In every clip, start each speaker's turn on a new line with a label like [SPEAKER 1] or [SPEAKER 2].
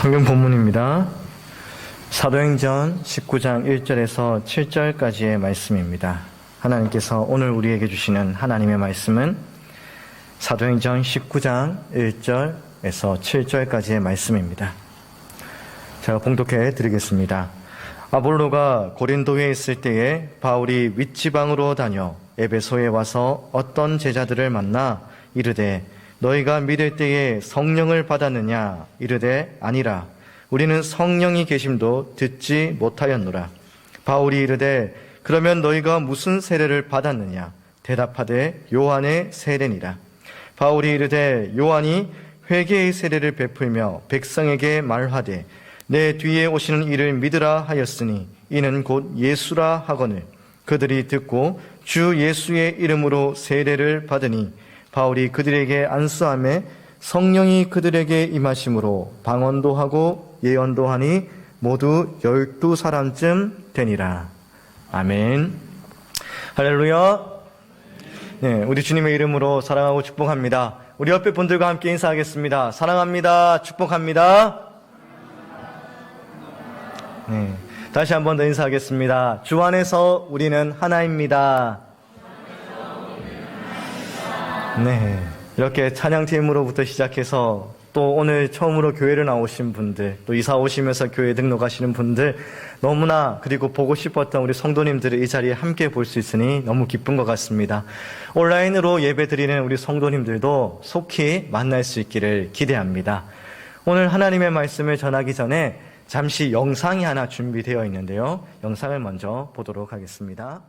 [SPEAKER 1] 성경 본문입니다. 사도행전 19장 1절에서 7절까지의 말씀입니다. 하나님께서 오늘 우리에게 주시는 하나님의 말씀은 사도행전 19장 1절에서 7절까지의 말씀입니다. 제가 봉독해 드리겠습니다. 아볼로가 고린도에 있을 때에 바울이 윗지방으로 다녀 에베소에 와서 어떤 제자들을 만나 이르되 너희가 믿을 때에 성령을 받았느냐? 이르되 아니라 우리는 성령이 계심도 듣지 못하였노라. 바울이 이르되 그러면 너희가 무슨 세례를 받았느냐? 대답하되 요한의 세례니라. 바울이 이르되 요한이 회개의 세례를 베풀며 백성에게 말하되 내 뒤에 오시는 이를 믿으라 하였으니 이는 곧 예수라 하거늘. 그들이 듣고 주 예수의 이름으로 세례를 받으니 바울이 그들에게 안수함에 성령이 그들에게 임하심으로 방언도 하고 예언도 하니 모두 열두 사람쯤 되니라. 아멘. 할렐루야. 네, 우리 주님의 이름으로 사랑하고 축복합니다. 우리 옆에 분들과 함께 인사하겠습니다. 사랑합니다. 축복합니다. 네, 다시 한 번 더 인사하겠습니다. 주 안에서 우리는 하나입니다. 네. 이렇게 찬양팀으로부터 시작해서 또 오늘 처음으로 교회를 나오신 분들, 또 이사 오시면서 교회 등록하시는 분들, 너무나 그리고 보고 싶었던 우리 성도님들을 이 자리에 함께 볼 수 있으니 너무 기쁜 것 같습니다. 온라인으로 예배 드리는 우리 성도님들도 속히 만날 수 있기를 기대합니다. 오늘 하나님의 말씀을 전하기 전에 잠시 영상이 하나 준비되어 있는데요. 영상을 먼저 보도록 하겠습니다.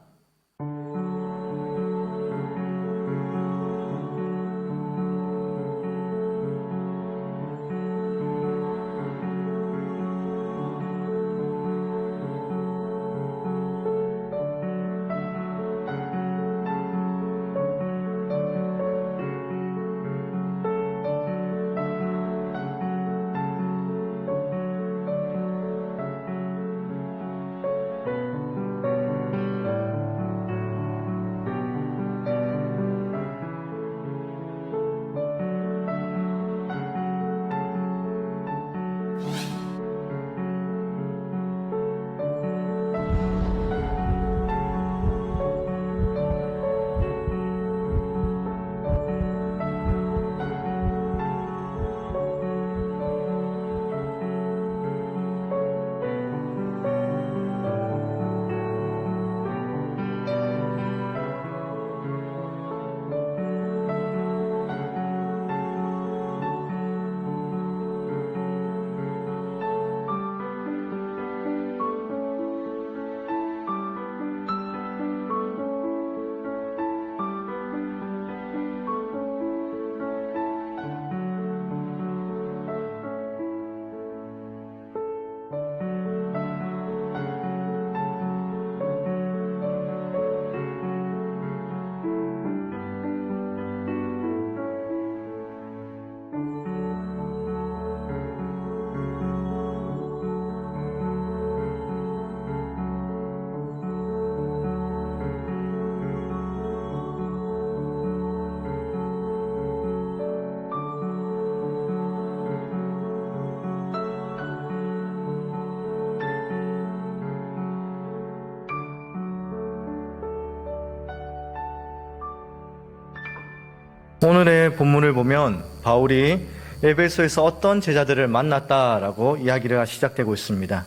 [SPEAKER 1] 오늘의 본문을 보면 바울이 에베소에서 어떤 제자들을 만났다라고 이야기가 시작되고 있습니다.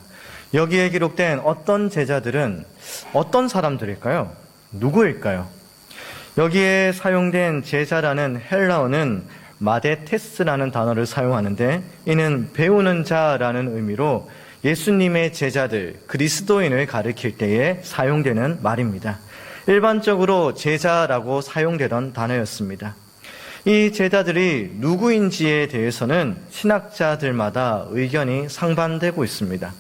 [SPEAKER 1] 여기에 기록된 어떤 제자들은 어떤 사람들일까요? 누구일까요? 여기에 사용된 제자라는 헬라어는 마데테스라는 단어를 사용하는데 이는 배우는 자라는 의미로 예수님의 제자들, 그리스도인을 가리킬 때에 사용되는 말입니다. 일반적으로 제자라고 사용되던 단어였습니다. 이 제자들이 누구인지에 대해서는 신학자들마다 의견이 상반되고 있습니다.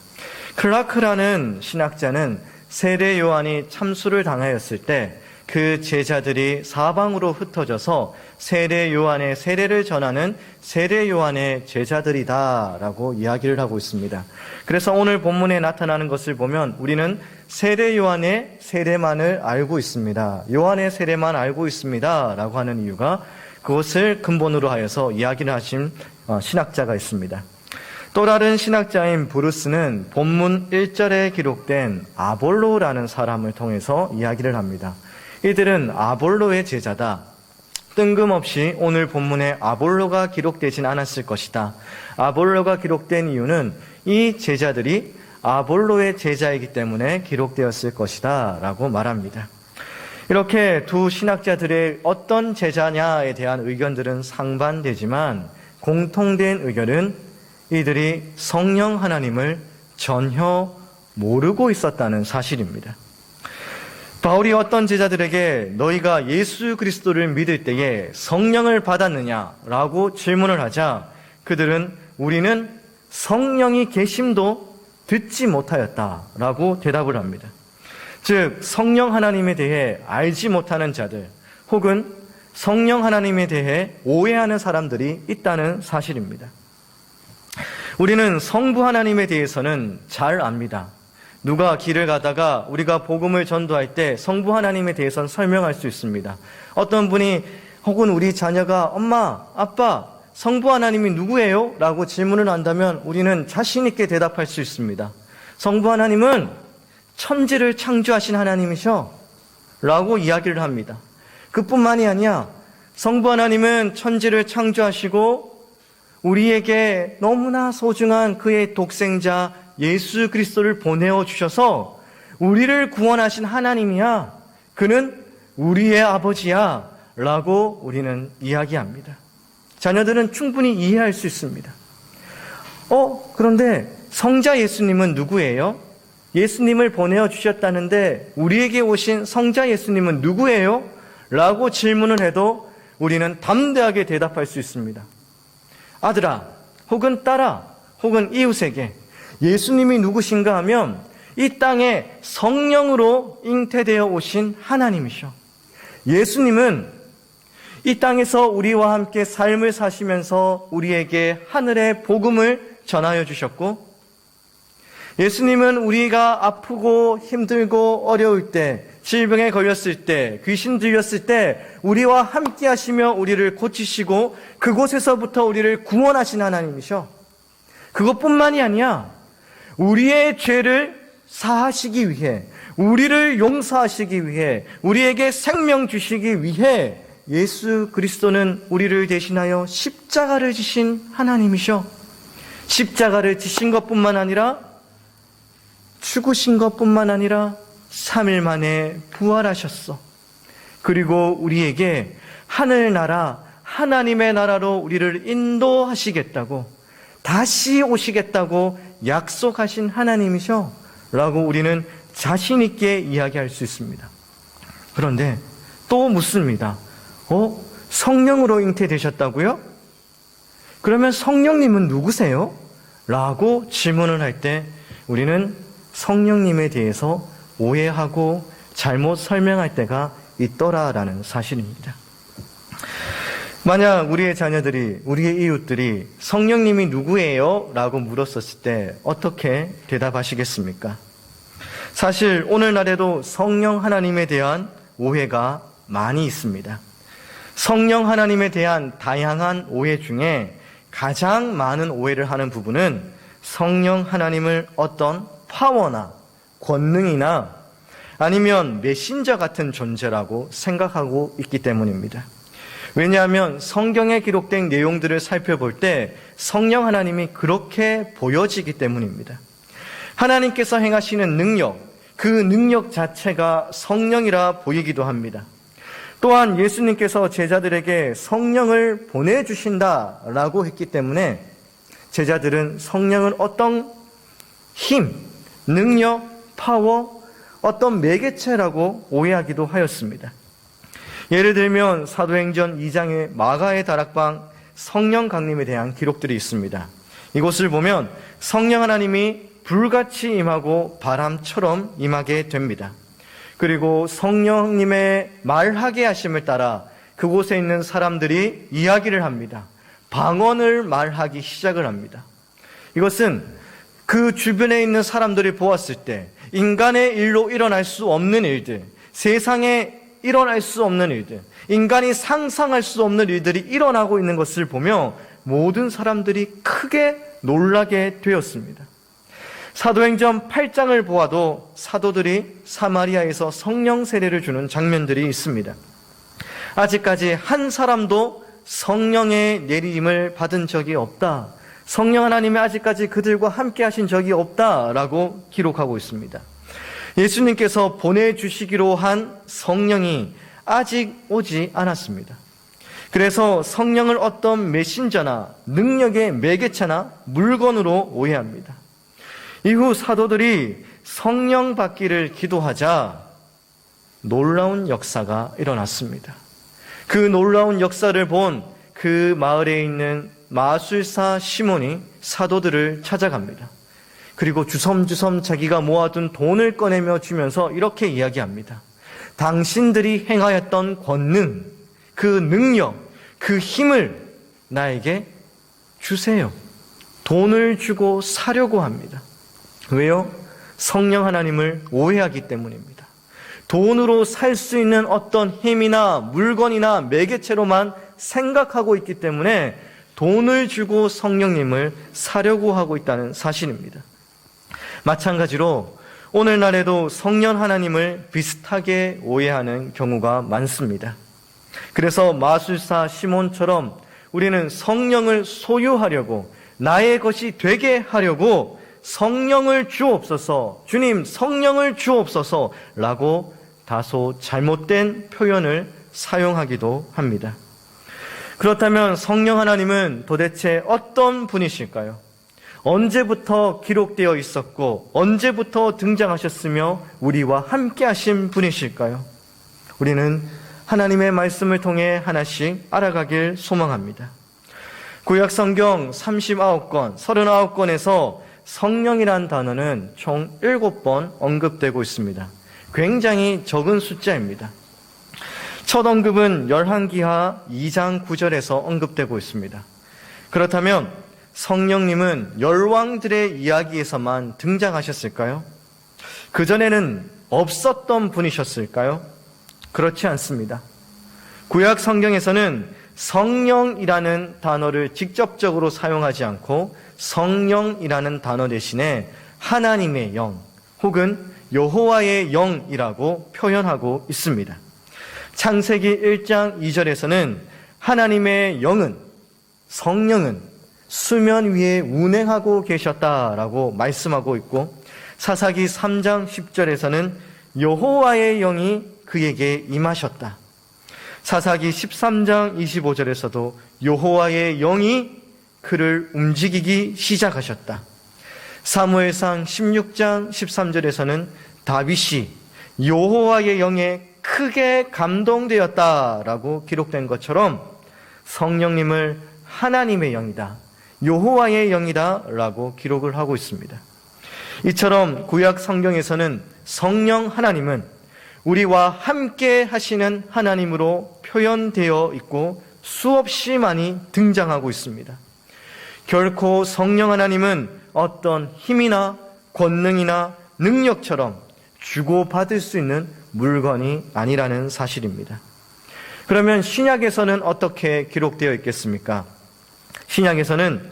[SPEAKER 1] 클라크라는 신학자는 세례 요한이 참수를 당하였을 때 그 제자들이 사방으로 흩어져서 세례 요한의 세례를 전하는 세례 요한의 제자들이다라고 이야기를 하고 있습니다. 그래서 오늘 본문에 나타나는 것을 보면 우리는 세례 요한의 세례만을 알고 있습니다. 요한의 세례만 알고 있습니다라고 하는 이유가 그것을 근본으로 하여서 이야기를 하신 어, 신학자가 있습니다. 또 다른 신학자인 브루스는 본문 1절에 기록된 아볼로라는 사람을 통해서 이야기를 합니다. 이들은 아볼로의 제자다. 뜬금없이 오늘 본문에 아볼로가 기록되진 않았을 것이다. 아볼로가 기록된 이유는 이 제자들이 아볼로의 제자이기 때문에 기록되었을 것이다. 라고 말합니다. 이렇게 두 신학자들의 어떤 제자냐에 대한 의견들은 상반되지만 공통된 의견은 이들이 성령 하나님을 전혀 모르고 있었다는 사실입니다. 바울이 어떤 제자들에게 너희가 예수 그리스도를 믿을 때에 성령을 받았느냐라고 질문을 하자 그들은 우리는 성령이 계심도 듣지 못하였다라고 대답을 합니다. 즉 성령 하나님에 대해 알지 못하는 자들 혹은 성령 하나님에 대해 오해하는 사람들이 있다는 사실입니다. 우리는 성부 하나님에 대해서는 잘 압니다. 누가 길을 가다가 우리가 복음을 전도할 때 성부 하나님에 대해서는 설명할 수 있습니다. 어떤 분이 혹은 우리 자녀가 엄마, 아빠, 성부 하나님이 누구예요? 라고 질문을 한다면 우리는 자신있게 대답할 수 있습니다. 성부 하나님은 천지를 창조하신 하나님이셔. 라고 이야기를 합니다. 그뿐만이 아니야. 성부 하나님은 천지를 창조하시고 우리에게 너무나 소중한 그의 독생자 예수 그리스도를 보내어 주셔서 우리를 구원하신 하나님이야. 그는 우리의 아버지야. 라고 우리는 이야기합니다. 자녀들은 충분히 이해할 수 있습니다. 어, 그런데 성자 예수님은 누구예요? 예수님을 보내어 주셨다는데 우리에게 오신 성자 예수님은 누구예요? 라고 질문을 해도 우리는 담대하게 대답할 수 있습니다. 아들아, 혹은 딸아, 혹은 이웃에게 예수님이 누구신가 하면 이 땅에 성령으로 잉태되어 오신 하나님이셔. 예수님은 이 땅에서 우리와 함께 삶을 사시면서 우리에게 하늘의 복음을 전하여 주셨고, 예수님은 우리가 아프고 힘들고 어려울 때, 질병에 걸렸을 때, 귀신 들렸을 때, 우리와 함께 하시며 우리를 고치시고, 그곳에서부터 우리를 구원하신 하나님이셔. 그것뿐만이 아니야. 우리의 죄를 사하시기 위해, 우리를 용서하시기 위해, 우리에게 생명 주시기 위해, 예수 그리스도는 우리를 대신하여 십자가를 지신 하나님이셔. 십자가를 지신 것뿐만 아니라 죽으신 것뿐만 아니라 3일 만에 부활하셨어. 그리고 우리에게 하늘나라, 하나님의 나라로 우리를 인도하시겠다고, 다시 오시겠다고 약속하신 하나님이셔. 라고 우리는 자신있게 이야기할 수 있습니다. 그런데 또 묻습니다. 어? 성령으로 잉태되셨다고요? 그러면 성령님은 누구세요? 라고 질문을 할 때 우리는 성령님에 대해서 오해하고 잘못 설명할 때가 있더라라는 사실입니다. 만약 우리의 자녀들이, 우리의 이웃들이 성령님이 누구예요? 라고 물었었을 때 어떻게 대답하시겠습니까? 사실 오늘날에도 성령 하나님에 대한 오해가 많이 있습니다. 성령 하나님에 대한 다양한 오해 중에 가장 많은 오해를 하는 부분은 성령 하나님을 어떤 파워나 권능이나 아니면 메신저 같은 존재라고 생각하고 있기 때문입니다. 왜냐하면 성경에 기록된 내용들을 살펴볼 때 성령 하나님이 그렇게 보여지기 때문입니다. 하나님께서 행하시는 능력, 그 능력 자체가 성령이라 보이기도 합니다. 또한 예수님께서 제자들에게 성령을 보내주신다라고 했기 때문에 제자들은 성령을 어떤 힘, 능력, 파워, 어떤 매개체라고 오해하기도 하였습니다. 예를 들면 사도행전 2장의 마가의 다락방 성령 강림에 대한 기록들이 있습니다. 이곳을 보면 성령 하나님이 불같이 임하고 바람처럼 임하게 됩니다. 그리고 성령님의 말하게 하심을 따라 그곳에 있는 사람들이 이야기를 합니다. 방언을 말하기 시작을 합니다. 이것은 그 주변에 있는 사람들이 보았을 때 인간의 일로 일어날 수 없는 일들, 세상에 일어날 수 없는 일들, 인간이 상상할 수 없는 일들이 일어나고 있는 것을 보며 모든 사람들이 크게 놀라게 되었습니다. 사도행전 8장을 보아도 사도들이 사마리아에서 성령 세례를 주는 장면들이 있습니다. 아직까지 한 사람도 성령의 내림을 받은 적이 없다. 성령 하나님이 아직까지 그들과 함께 하신 적이 없다라고 기록하고 있습니다. 예수님께서 보내주시기로 한 성령이 아직 오지 않았습니다. 그래서 성령을 어떤 메신저나 능력의 매개체나 물건으로 오해합니다. 이후 사도들이 성령 받기를 기도하자 놀라운 역사가 일어났습니다. 그 놀라운 역사를 본 그 마을에 있는 마술사 시몬이 사도들을 찾아갑니다. 그리고 주섬주섬 자기가 모아둔 돈을 꺼내며 주면서 이렇게 이야기합니다. 당신들이 행하였던 권능, 그 능력, 그 힘을 나에게 주세요. 돈을 주고 사려고 합니다. 왜요? 성령 하나님을 오해하기 때문입니다. 돈으로 살 수 있는 어떤 힘이나 물건이나 매개체로만 생각하고 있기 때문에 돈을 주고 성령님을 사려고 하고 있다는 사실입니다. 마찬가지로 오늘날에도 성령 하나님을 비슷하게 오해하는 경우가 많습니다. 그래서 마술사 시몬처럼 우리는 성령을 소유하려고 나의 것이 되게 하려고 성령을 주옵소서, 주님 성령을 주옵소서 라고 다소 잘못된 표현을 사용하기도 합니다. 그렇다면 성령 하나님은 도대체 어떤 분이실까요? 언제부터 기록되어 있었고 언제부터 등장하셨으며 우리와 함께 하신 분이실까요? 우리는 하나님의 말씀을 통해 하나씩 알아가길 소망합니다. 구약 성경 39권, 39권에서 성령이란 단어는 총 7번 언급되고 있습니다. 굉장히 적은 숫자입니다. 첫 언급은 열한기하 2장 9절에서 언급되고 있습니다. 그렇다면 성령님은 열왕들의 이야기에서만 등장하셨을까요? 그전에는 없었던 분이셨을까요? 그렇지 않습니다. 구약 성경에서는 성령이라는 단어를 직접적으로 사용하지 않고 성령이라는 단어 대신에 하나님의 영 혹은 여호와의 영이라고 표현하고 있습니다. 창세기 1장 2절에서는 하나님의 영은 성령은 수면 위에 운행하고 계셨다라고 말씀하고 있고 사사기 3장 10절에서는 여호와의 영이 그에게 임하셨다. 사사기 13장 25절에서도 여호와의 영이 그를 움직이기 시작하셨다. 사무엘상 16장 13절에서는 다윗이 여호와의 영에 크게 감동되었다라고 기록된 것처럼 성령님을 하나님의 영이다. 여호와의 영이다라고 기록을 하고 있습니다. 이처럼 구약 성경에서는 성령 하나님은 우리와 함께 하시는 하나님으로 표현되어 있고 수없이 많이 등장하고 있습니다. 결코 성령 하나님은 어떤 힘이나 권능이나 능력처럼 주고받을 수 있는 물건이 아니라는 사실입니다. 그러면 신약에서는 어떻게 기록되어 있겠습니까? 신약에서는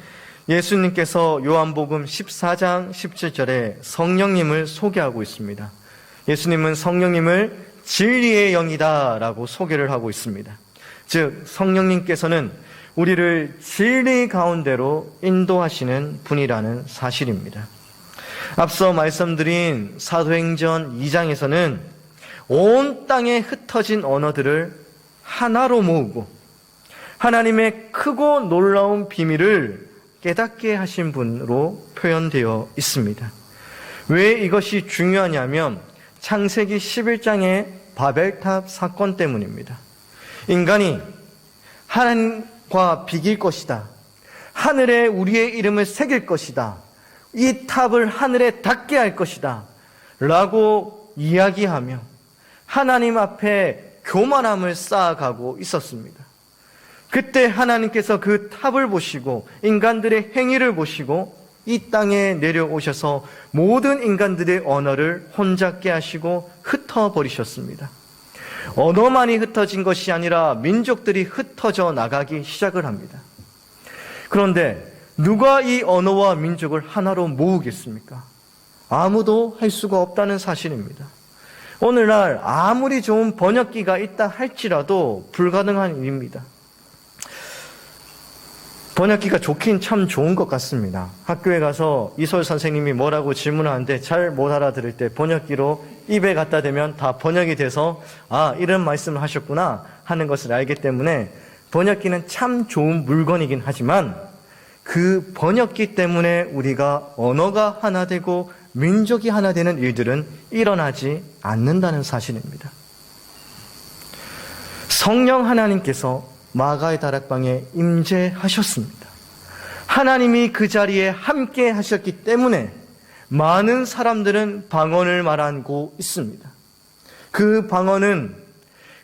[SPEAKER 1] 예수님께서 요한복음 14장 17절에 성령님을 소개하고 있습니다. 예수님은 성령님을 진리의 영이다라고 소개를 하고 있습니다. 즉, 성령님께서는 우리를 진리 가운데로 인도하시는 분이라는 사실입니다. 앞서 말씀드린 사도행전 2장에서는 온 땅에 흩어진 언어들을 하나로 모으고 하나님의 크고 놀라운 비밀을 깨닫게 하신 분으로 표현되어 있습니다. 왜 이것이 중요하냐면 창세기 11장의 바벨탑 사건 때문입니다. 인간이 하나님과 비길 것이다. 하늘에 우리의 이름을 새길 것이다. 이 탑을 하늘에 닿게 할 것이다. 라고 이야기하며 하나님 앞에 교만함을 쌓아가고 있었습니다. 그때 하나님께서 그 탑을 보시고 인간들의 행위를 보시고 이 땅에 내려오셔서 모든 인간들의 언어를 혼잡게 하시고 흩어버리셨습니다. 언어만이 흩어진 것이 아니라 민족들이 흩어져 나가기 시작을 합니다. 그런데 누가 이 언어와 민족을 하나로 모으겠습니까? 아무도 할 수가 없다는 사실입니다. 오늘날 아무리 좋은 번역기가 있다 할지라도 불가능한 일입니다. 번역기가 좋긴 참 좋은 것 같습니다. 학교에 가서 이솔 선생님이 뭐라고 질문하는데 잘 못 알아들을 때 번역기로 입에 갖다 대면 다 번역이 돼서 아, 이런 말씀을 하셨구나 하는 것을 알기 때문에 번역기는 참 좋은 물건이긴 하지만 그 번역기 때문에 우리가 언어가 하나 되고 민족이 하나 되는 일들은 일어나지 않는다는 사실입니다. 성령 하나님께서 마가의 다락방에 임재하셨습니다. 하나님이 그 자리에 함께 하셨기 때문에 많은 사람들은 방언을 말하고 있습니다. 그 방언은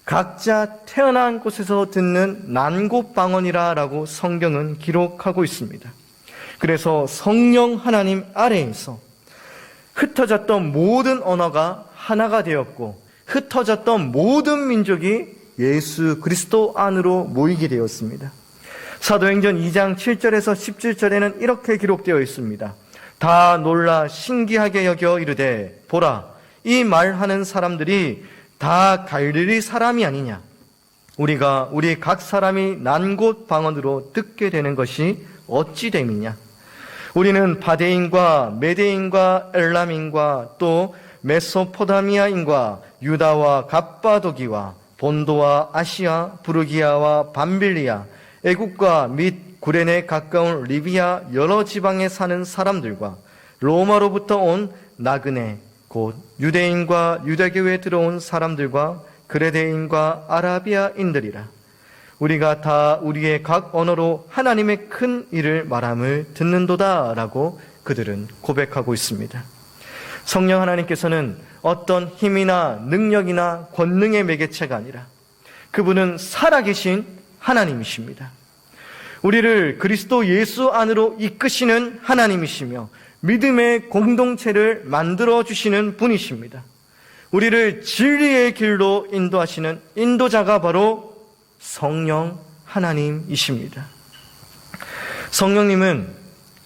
[SPEAKER 1] 각자 태어난 곳에서 듣는 난곳 방언이라라고 성경은 기록하고 있습니다. 그래서 성령 하나님 아래에서 흩어졌던 모든 언어가 하나가 되었고 흩어졌던 모든 민족이 예수 그리스도 안으로 모이게 되었습니다. 사도행전 2장 7절에서 17절에는 이렇게 기록되어 있습니다. 다 놀라 신기하게 여겨 이르되 보라 이 말하는 사람들이 다 갈릴리 사람이 아니냐 우리가 우리 각 사람이 난 곳 방언으로 듣게 되는 것이 어찌 됨이냐 우리는 바데인과 메데인과 엘람인과 또 메소포다미아인과 유다와 갑바도기와 본도와 아시아, 부르기아와 밤빌리아, 애국과 및 구레네 가까운 리비아 여러 지방에 사는 사람들과 로마로부터 온 나그네 곧 유대인과 유대교에 들어온 사람들과 그레데인과 아라비아인들이라 우리가 다 우리의 각 언어로 하나님의 큰 일을 말함을 듣는도다라고 그들은 고백하고 있습니다. 성령 하나님께서는 어떤 힘이나 능력이나 권능의 매개체가 아니라 그분은 살아계신 하나님이십니다. 우리를 그리스도 예수 안으로 이끄시는 하나님이시며 믿음의 공동체를 만들어 주시는 분이십니다. 우리를 진리의 길로 인도하시는 인도자가 바로 성령 하나님이십니다. 성령님은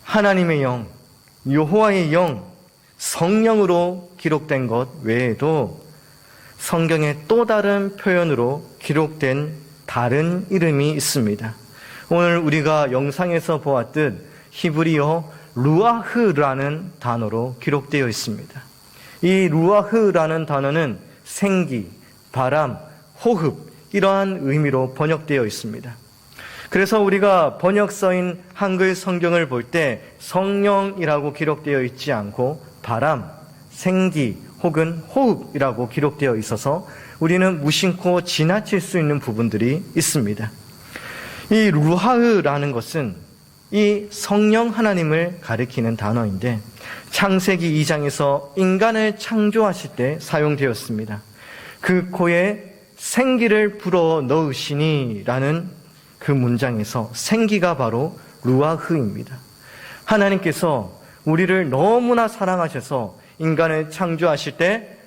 [SPEAKER 1] 하나님의 영, 여호와의 영, 성령으로 기록된 것 외에도 성경의 또 다른 표현으로 기록된 다른 이름이 있습니다. 오늘 우리가 영상에서 보았듯 히브리어 루아흐라는 단어로 기록되어 있습니다. 이 루아흐라는 단어는 생기, 바람, 호흡, 이러한 의미로 번역되어 있습니다. 그래서 우리가 번역서인 한글 성경을 볼 때 성령이라고 기록되어 있지 않고 바람, 생기 혹은 호흡이라고 기록되어 있어서 우리는 무심코 지나칠 수 있는 부분들이 있습니다. 이 루하흐라는 것은 이 성령 하나님을 가리키는 단어인데 창세기 2장에서 인간을 창조하실 때 사용되었습니다. 그 코에 생기를 불어 넣으시니라는 그 문장에서 생기가 바로 루아흐입니다. 하나님께서 우리를 너무나 사랑하셔서 인간을 창조하실 때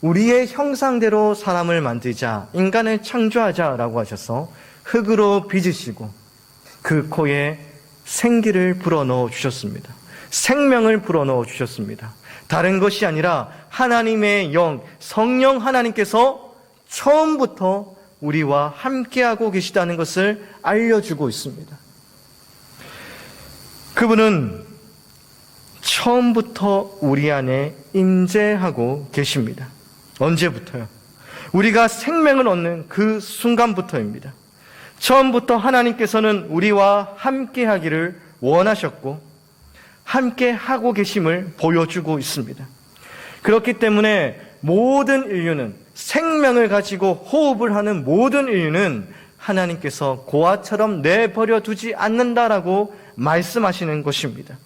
[SPEAKER 1] 우리의 형상대로 사람을 만들자, 인간을 창조하자라고 하셔서 흙으로 빚으시고 그 코에 생기를 불어넣어 주셨습니다. 생명을 불어넣어 주셨습니다. 다른 것이 아니라 하나님의 영, 성령 하나님께서 처음부터 우리와 함께하고 계시다는 것을 알려주고 있습니다. 그분은 처음부터 우리 안에 임재하고 계십니다. 언제부터요? 우리가 생명을 얻는 그 순간부터입니다. 처음부터 하나님께서는 우리와 함께 하기를 원하셨고, 함께 하고 계심을 보여주고 있습니다. 그렇기 때문에 모든 인류는 생명을 가지고 호흡을 하는 모든 인류는 하나님께서 고아처럼 내버려 두지 않는다라고 말씀하시는 것입니다.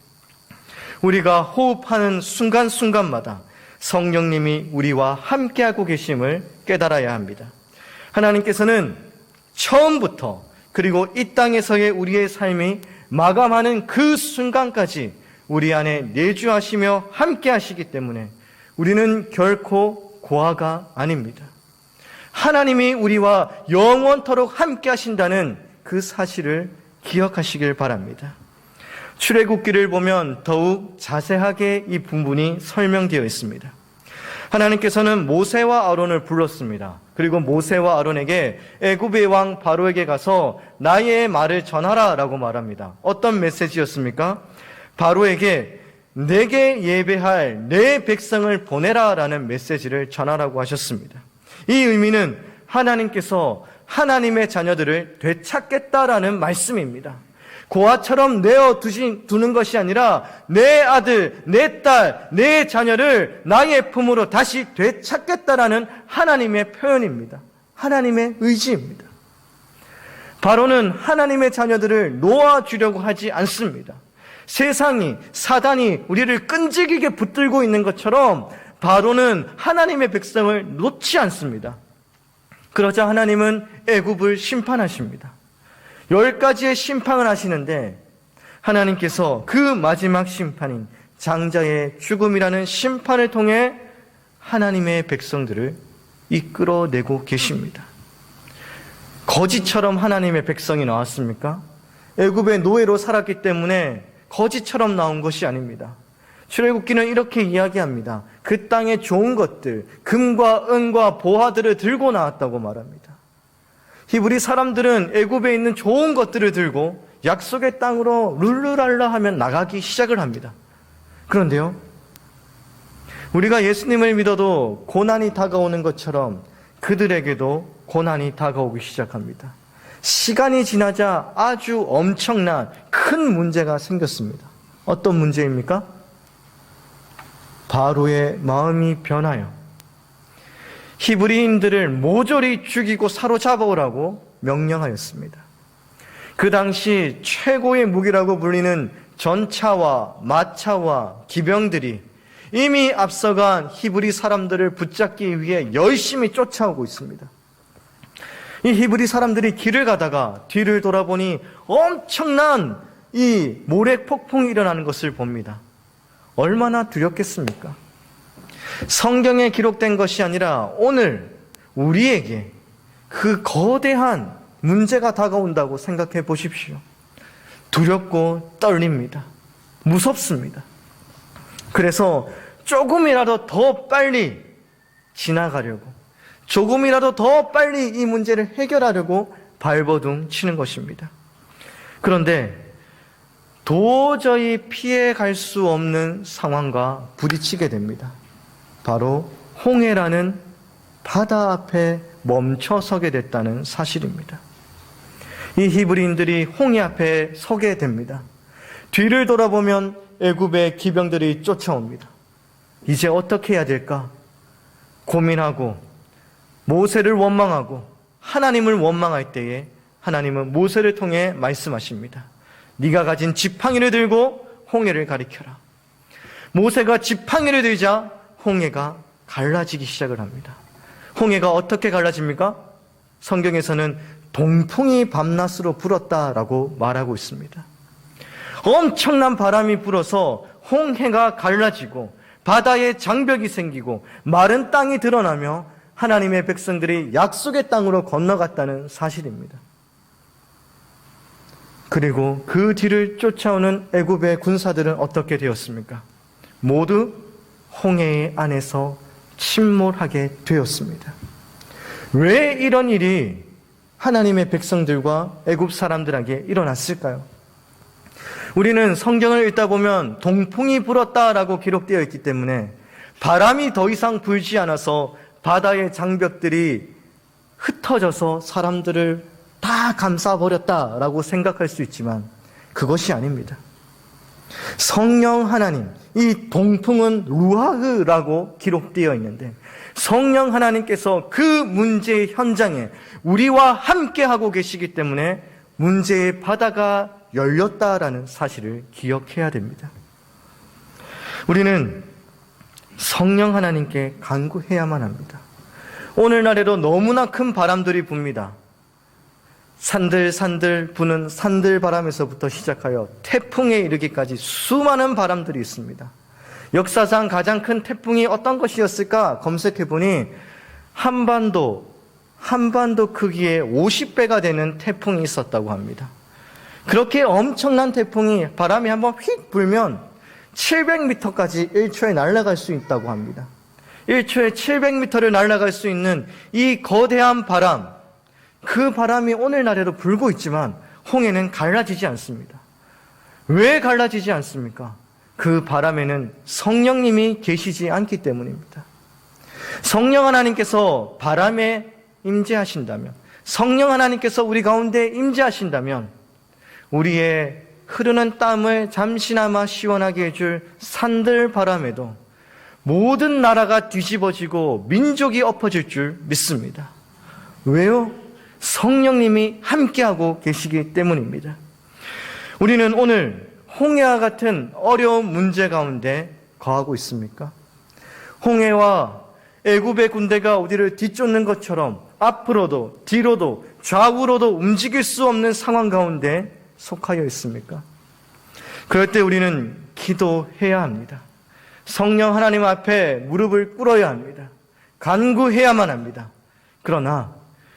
[SPEAKER 1] 우리가 호흡하는 순간순간마다 성령님이 우리와 함께하고 계심을 깨달아야 합니다. 하나님께서는 처음부터 그리고 이 땅에서의 우리의 삶이 마감하는 그 순간까지 우리 안에 내주하시며 함께하시기 때문에 우리는 결코 고아가 아닙니다. 하나님이 우리와 영원토록 함께 하신다는 그 사실을 기억하시길 바랍니다. 출애굽기를 보면 더욱 자세하게 이 부분이 설명되어 있습니다. 하나님께서는 모세와 아론을 불렀습니다. 그리고 모세와 아론에게 애굽의 왕 바로에게 가서 나의 말을 전하라라고 말합니다. 어떤 메시지였습니까? 바로에게 내게 예배할 내 백성을 보내라라는 메시지를 전하라고 하셨습니다. 이 의미는 하나님께서 하나님의 자녀들을 되찾겠다라는 말씀입니다. 고아처럼 내어 두신, 두는 것이 아니라 내 아들, 내 딸, 내 자녀를 나의 품으로 다시 되찾겠다라는 하나님의 표현입니다. 하나님의 의지입니다. 바로는 하나님의 자녀들을 놓아주려고 하지 않습니다. 세상이, 사단이 우리를 끈질기게 붙들고 있는 것처럼 바로는 하나님의 백성을 놓지 않습니다. 그러자 하나님은 애굽을 심판하십니다. 열 가지의 심판을 하시는데 하나님께서 그 마지막 심판인 장자의 죽음이라는 심판을 통해 하나님의 백성들을 이끌어내고 계십니다. 거지처럼 하나님의 백성이 나왔습니까? 애굽의 노예로 살았기 때문에 거지처럼 나온 것이 아닙니다. 출애굽기는 이렇게 이야기합니다. 그 땅의 좋은 것들, 금과 은과 보화들을 들고 나왔다고 말합니다. 히브리 사람들은 애굽에 있는 좋은 것들을 들고 약속의 땅으로 룰루랄라 하면 나가기 시작을 합니다. 그런데요, 우리가 예수님을 믿어도 고난이 다가오는 것처럼 그들에게도 고난이 다가오기 시작합니다. 시간이 지나자 아주 엄청난 큰 문제가 생겼습니다. 어떤 문제입니까? 바로의 마음이 변하여 히브리인들을 모조리 죽이고 사로잡아오라고 명령하였습니다. 그 당시 최고의 무기라고 불리는 전차와 마차와 기병들이 이미 앞서간 히브리 사람들을 붙잡기 위해 열심히 쫓아오고 있습니다. 이 히브리 사람들이 길을 가다가 뒤를 돌아보니 엄청난 이 모래 폭풍이 일어나는 것을 봅니다. 얼마나 두렵겠습니까? 성경에 기록된 것이 아니라 오늘 우리에게 그 거대한 문제가 다가온다고 생각해 보십시오. 두렵고 떨립니다. 무섭습니다. 그래서 조금이라도 더 빨리 지나가려고, 조금이라도 더 빨리 이 문제를 해결하려고 발버둥 치는 것입니다. 그런데 도저히 피해 갈 수 없는 상황과 부딪히게 됩니다. 바로 홍해라는 바다 앞에 멈춰 서게 됐다는 사실입니다. 이 히브리인들이 홍해 앞에 서게 됩니다. 뒤를 돌아보면 애굽의 기병들이 쫓아옵니다. 이제 어떻게 해야 될까? 고민하고 모세를 원망하고 하나님을 원망할 때에 하나님은 모세를 통해 말씀하십니다. 네가 가진 지팡이를 들고 홍해를 가리켜라. 모세가 지팡이를 들자 홍해가 갈라지기 시작을 합니다. 홍해가 어떻게 갈라집니까? 성경에서는 동풍이 밤낮으로 불었다라고 말하고 있습니다. 엄청난 바람이 불어서 홍해가 갈라지고 바다에 장벽이 생기고 마른 땅이 드러나며 하나님의 백성들이 약속의 땅으로 건너갔다는 사실입니다. 그리고 그 뒤를 쫓아오는 애굽의 군사들은 어떻게 되었습니까? 모두 홍해 안에서 침몰하게 되었습니다. 왜 이런 일이 하나님의 백성들과 애굽 사람들에게 일어났을까요? 우리는 성경을 읽다 보면 동풍이 불었다라고 기록되어 있기 때문에 바람이 더 이상 불지 않아서 바다의 장벽들이 흩어져서 사람들을 다 감싸버렸다라고 생각할 수 있지만 그것이 아닙니다. 성령 하나님, 이 동풍은 루하흐라고 기록되어 있는데 성령 하나님께서 그 문제의 현장에 우리와 함께 하고 계시기 때문에 문제의 바다가 열렸다라는 사실을 기억해야 됩니다. 우리는 성령 하나님께 간구해야만 합니다. 오늘날에도 너무나 큰 바람들이 붑니다. 산들산들 부는 산들 바람에서부터 시작하여 태풍에 이르기까지 수많은 바람들이 있습니다. 역사상 가장 큰 태풍이 어떤 것이었을까 검색해 보니 한반도, 한반도 크기의 50배가 되는 태풍이 있었다고 합니다. 그렇게 엄청난 태풍이 바람이 한번 휙 불면 700m까지 1초에 날아갈 수 있다고 합니다. 1초에 700m를 날아갈 수 있는 이 거대한 바람, 그 바람이 오늘날에도 불고 있지만 홍해는 갈라지지 않습니다. 왜 갈라지지 않습니까? 그 바람에는 성령님이 계시지 않기 때문입니다. 성령 하나님께서 바람에 임재하신다면, 성령 하나님께서 우리 가운데 임재하신다면, 우리의 흐르는 땀을 잠시나마 시원하게 해줄 산들 바람에도 모든 나라가 뒤집어지고 민족이 엎어질 줄 믿습니다. 왜요? 성령님이 함께하고 계시기 때문입니다. 우리는 오늘 홍해와 같은 어려운 문제 가운데 거하고 있습니까? 홍해와 애굽의 군대가 우리를 뒤쫓는 것처럼 앞으로도 뒤로도 좌우로도 움직일 수 없는 상황 가운데 속하여 있습니까? 그럴 때 우리는 기도해야 합니다. 성령 하나님 앞에 무릎을 꿇어야 합니다. 간구해야만 합니다. 그러나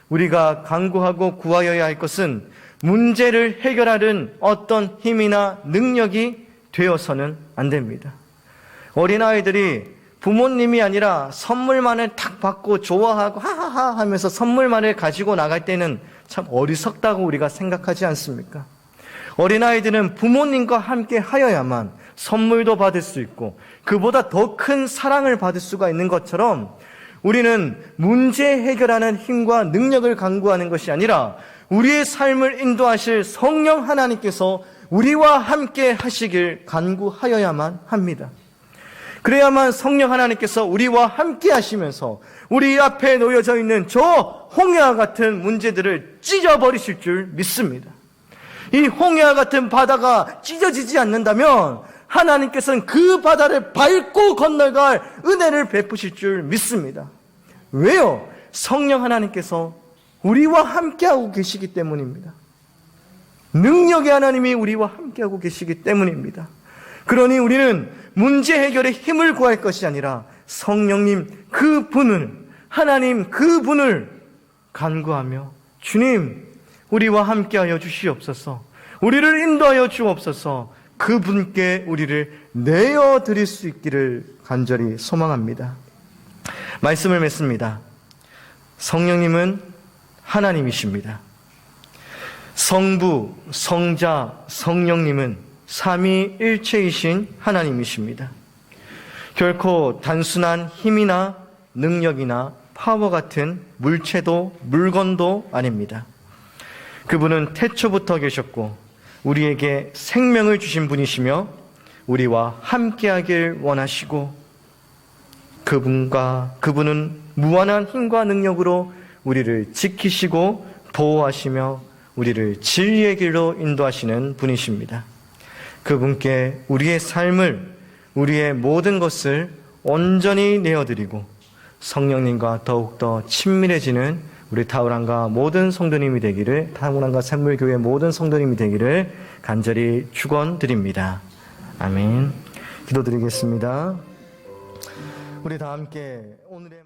[SPEAKER 1] 우리가 간구하고 구하여야 할 것은 문제를 해결하는 어떤 힘이나 능력이 되어서는 안 됩니다. 어린아이들이 부모님이 아니라 선물만을 탁 받고 좋아하고 하하하 하면서 선물만을 가지고 나갈 때는 참 어리석다고 우리가 생각하지 않습니까? 어린아이들은 부모님과 함께 하여야만 선물도 받을 수 있고 그보다 더 큰 사랑을 받을 수가 있는 것처럼 우리는 문제 해결하는 힘과 능력을 강구하는 것이 아니라 우리의 삶을 인도하실 성령 하나님께서 우리와 함께 하시길 간구하여야만 합니다. 그래야만 성령 하나님께서 우리와 함께 하시면서 우리 앞에 놓여져 있는 저 홍해와 같은 문제들을 찢어버리실 줄 믿습니다. 이 홍해와 같은 바다가 찢어지지 않는다면 하나님께서는 그 바다를 밟고 건너갈 은혜를 베푸실 줄 믿습니다. 왜요? 성령 하나님께서 우리와 함께하고 계시기 때문입니다. 능력의 하나님이 우리와 함께하고 계시기 때문입니다. 그러니 우리는 문제 해결에 힘을 구할 것이 아니라 성령님 그 분을, 하나님 그 분을 간구하며 주님, 우리와 함께하여 주시옵소서. 우리를 인도하여 주옵소서. 그분께 우리를 내어 드릴 수 있기를 간절히 소망합니다. 말씀을 맺습니다. 성령님은 하나님이십니다. 성부, 성자, 성령님은 삼위일체이신 하나님이십니다. 결코 단순한 힘이나 능력이나 파워 같은 물체도 물건도 아닙니다. 그분은 태초부터 계셨고 우리에게 생명을 주신 분이시며 우리와 함께하길 원하시고 그분과 그분은 무한한 힘과 능력으로 우리를 지키시고 보호하시며 우리를 진리의 길로 인도하시는 분이십니다. 그분께 우리의 삶을 우리의 모든 것을 온전히 내어드리고 성령님과 더욱더 친밀해지는 우리 타우랑과 모든 성도님이 되기를 타우랑과 샘물교회 모든 성도님이 되기를 간절히 축원드립니다. 아멘. 기도드리겠습니다. 우리 다 함께 오늘의